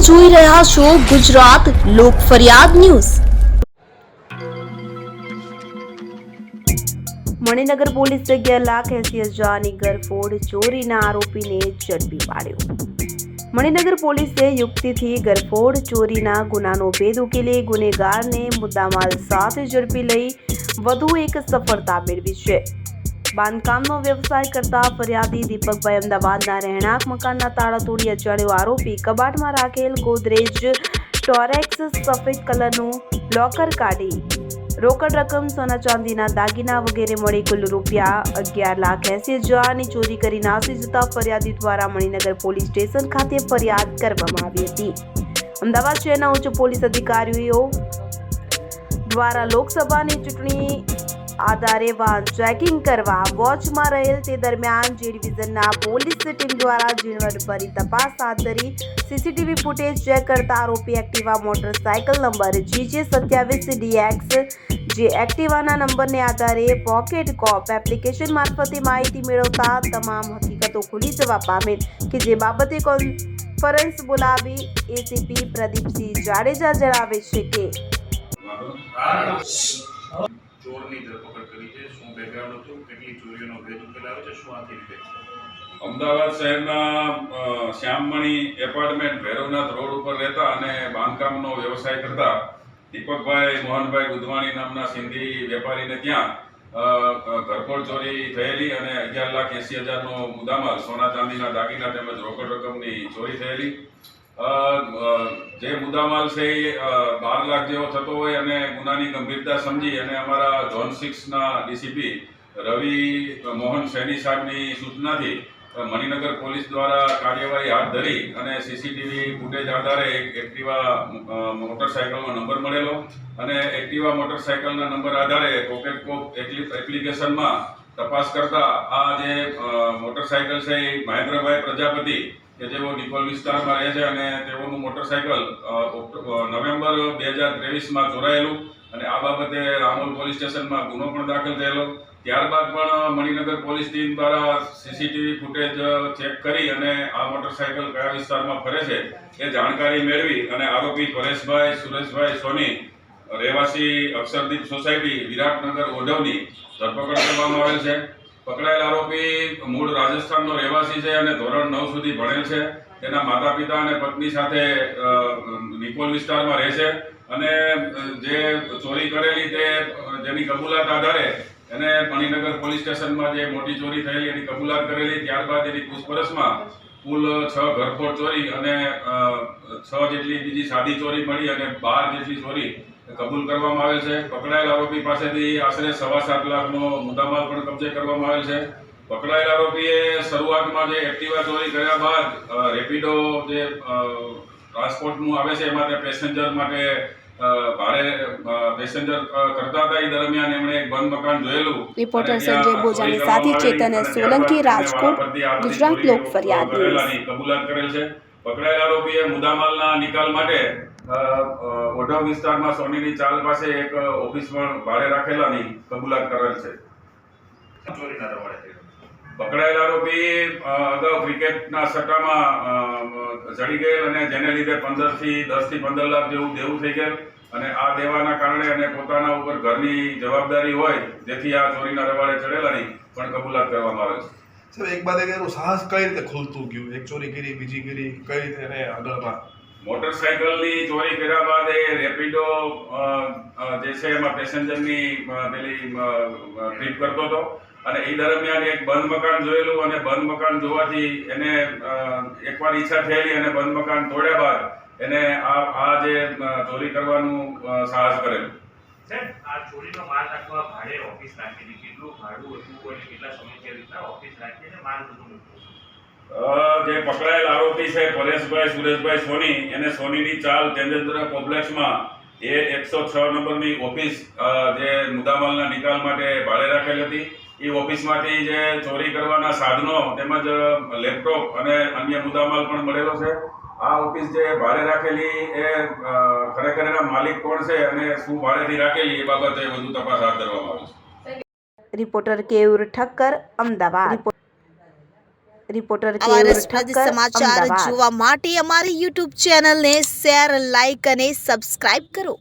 જોઈ રહ્યા છો ગુજરાત લોક ફરિયાદ ન્યૂઝ. મણિનગર પોલીસ અગિયાર લાખ એસી હજારની ગરફોડ ચોરીના આરોપીને ઝડપી પાડ્યો. મણિનગર પોલીસે યુક્તિથી ગરફોડ ચોરીના ગુનાનો ભેદ ઉકેલી ગુનેગારને મુદ્દામાલ સાથે ઝડપી લઈ વધુ એક સફળતા મેળવી છે. બાંધકામનો વ્યવસાય કરતા ફરિયાદી દીપકભાઈ અમદાવાદના રહેણાંક મકાનના તાળા તોડી અજાણ્યો આરોપી. કબાટમાં રાખેલ ગોદરેજ ટોરેક્સ સફેદ કલરનું લોકર કાઢી. રોકડ રકમ સોના ચાંદીના દાગીના વગેરે મળી કુલ રૂપિયા અગિયાર લાખ એસી હજારની ચોરી કરી નાસી જતા ફરિયાદી દ્વારા મણિનગર પોલીસ સ્ટેશન ખાતે ફરિયાદ કરવામાં આવી હતી. અમદાવાદ શહેરના ઉચ્ચ પોલીસ અધિકારીઓ દ્વારા લોકસભાની ચૂંટણી આધારે વાહન ચેકિંગ કરવા વોચમાં રહેલ તે દરમિયાન જે ડિવિઝનના પોલીસ ટીમ દ્વારા ઝીણવટભરી તપાસ હાથ ધરી સીસીટીવી ફૂટેજ ચેક કરતા આરોપી એક્ટિવા મોટરસાયકલ નંબર જીજે સત્યાવીસ ડીએક્સ જે એક્ટિવાના નંબરને આધારે પોકેટ કોપ એપ્લિકેશન મારફતે માહિતી મેળવતા તમામ હકીકતો ખુલી જવા પામેલ કે જે બાબતે કોન્ફરન્સ બોલાવી એસીપી પ્રદીપસિંહ જાડેજા જણાવે છે કે ચોરની ધરપકડ કરી છે, શું બેકગ્રાઉન્ડ હતું, કેટલી ચોરીઓનો ભેદ ઉકેલાયો છે, શું આથી રીતે? અમદાવાદ શહેરના શ્યામમણી એપાર્ટમેન્ટ ભૈરવનાથ રોડ ઉપર રહેતા અને બાંધકામનો વ્યવસાય કરતા દીપકભાઈ મોહનભાઈ ગુદવાણી નામના સિંધી વેપારીને ત્યાં ઘરફોડ ચોરી થયેલી અને અગિયાર લાખ એંસી હજારનો મુદ્દામાલ સોના ચાંદીના દાગીના તેમજ રોકડ રકમની ચોરી થયેલી. જે મુદ્દામાલ છે એ બાર લાખ જેવો થતો હોય અને ગુનાની ગંભીરતા સમજી અને અમારા ઝોન સિક્સના ડીસીપી રવિ મોહન સૈની સાહેબની સૂચનાથી મણિનગર પોલીસ દ્વારા કાર્યવાહી હાથ ધરી અને સીસીટીવી ફૂટેજ આધારે એક એક્ટિવા મોટરસાયકલનો નંબર મળેલો અને એક્ટિવા મોટરસાયકલના નંબર આધારે પોકેટ કોપ એપ્લિ- એપ્લિકેશનમાં તપાસ કરતા આ જે મોટરસાયકલ છે એ મહેન્દ્રભાઈ પ્રજાપતિ કે જેઓ નિકોલ વિસ્તારમાં રહે છે અને તેઓનું મોટરસાયકલ નવેમ્બર બે હજાર ત્રેવીસમાં ચોરાયેલું અને આ બાબતે રામોલ પોલીસ સ્ટેશનમાં ગુનો પણ દાખલ થયેલો. ત્યારબાદ પણ મણિનગર પોલીસ ટીમ દ્વારા સીસીટીવી ફૂટેજ ચેક કરી અને આ મોટરસાયકલ કયા વિસ્તારમાં ફરે છે એ જાણકારી મેળવી અને આરોપી પરેશભાઈ, સુરેશભાઈ સોની, રહેવાસી અક્ષરદીપ સોસાયટી, વિરાટનગર ઓઢવની ધરપકડ કરવામાં આવેલ છે. પકડાયેલ આરોપી મૂળ રાજસ્થાનનો રહેવાસી છે અને ધોરણ નવ સુધી ભણેલ છે. તેના માતા પિતા અને પત્ની સાથે નિકોલ વિસ્તારમાં રહે છે. અને જે ચોરી કરેલી તે, જેની કબૂલાત આધારે એને મણિનગર પોલીસ સ્ટેશનમાં જે મોટી ચોરી થયેલી એની કબૂલાત કરેલી. ત્યારબાદ એની પૂછપરછમાં કુલ છ ઘરફોડ ચોરી અને છ જેટલી બીજી સાદી ચોરી મળી અને બાર જેટલી ચોરી કબૂલ કરવામાં આવેલ છે. પકડાયેલ આરોપી પાસેથી આશરે સવા સાત લાખનો મુદ્દામાલ પણ કબજે કરવામાં આવેલ છે. પકડાયેલ આરોપીએ શરૂઆતમાં જે એક્ટિવા ચોરી કર્યા બાદ રેપિડો જે ટ્રાન્સપોર્ટનું આવે છે એમાં તે પેસેન્જર માટે ભાડે પેસેન્જર કરતા હતા. એ દરમિયાન એમણે એક બંધ મકાન જોયેલું. રિપોર્ટર સંજય બોજાની સાથે ચેતન સોલંકી, રાજકોટ, ગુજરાત લોક ફરિયાદ કબૂલાત કરેલ છે. પકડાયેલ આરોપીએ મુદ્દામાલના નિકાલ માટે ઓઢવ વિસ્તારમાં સોનીની ચાલ પાસે એક ઓફિસ પણ ભાડે રાખેલાની કબૂલાત કરેલ છે. પકડાયેલ આરોપી અગાઉ ક્રિકેટના સટ્ટામાં ચડી ગયેલ અને જેને લીધે પંદરથી દસથી પંદર લાખ જેવું દેવું થઈ ગયેલ અને આ દેવાના કારણે અને પોતાના ઉપર ઘરની જવાબદારી હોય જેથી આ ચોરીના રવાડે ચડેલાની પણ કબૂલાત કરવામાં આવે છે. સર એક બાદ એનું સાહસ કઈ રીતે ખુલતું ગયું? એક ચોરી કરી, બીજી કરી, કઈ રીતે? એને આગળમાં મોટરસાયકલની ચોરી કર્યા બાદ એ રેપિડો જે છે એમાં પેસેન્જરની પેલી ટ્રીપ કરતો હતો. અને એ દરમિયાન એક બંધ મકાન જોયેલું અને બંધ મકાન જોવાથી એને એકવાર ઈચ્છા થયેલી અને બંધ મકાન તોડ્યા બાદ એને આ આ જે ચોરી કરવાનું સાહસ કરેલું. સાહેબ, આ ચોરીનો માલ રાખવા ભાડે ઓફિસ રાખીને કેટલું ભાડું હતું અને કેટલા સમય કેવી રીતના ઓફિસ રાખીને માલ બધું જે પકડાયેલ આરોપી છે, પરેશભાઈ, સુરેશભાઈ સોની, એને સોનીની ચાલ તેજેન્દ્ર કોમ્પ્લેક્સમાં એ એકસો છ નંબરની ઓફિસ જે મુદ્દામાલના નિકાલ માટે ભાડે રાખેલ હતી. એ ઓફિસમાંથી જે ચોરી કરવાના સાધનો તેમજ લેપટોપ અને અન્ય મુદ્દામાલ પણ મળેલો છે. આ ઓફિસ જે ભાડે રાખેલી એ ખરેખર એના માલિક કોણ છે અને શું ભાડેથી રાખેલી એ બાબતે વધુ તપાસ હાથ ધરવામાં આવી છે. રિપોર્ટર કેયુર ઠક્કર અમદાવાદ. રિપોર્ટર સમાચાર અમદાવાદ. જોવા માટે અમારી યુટ્યુબ ચેનલને શેર લાઇક અને સબસ્ક્રાઇબ કરો.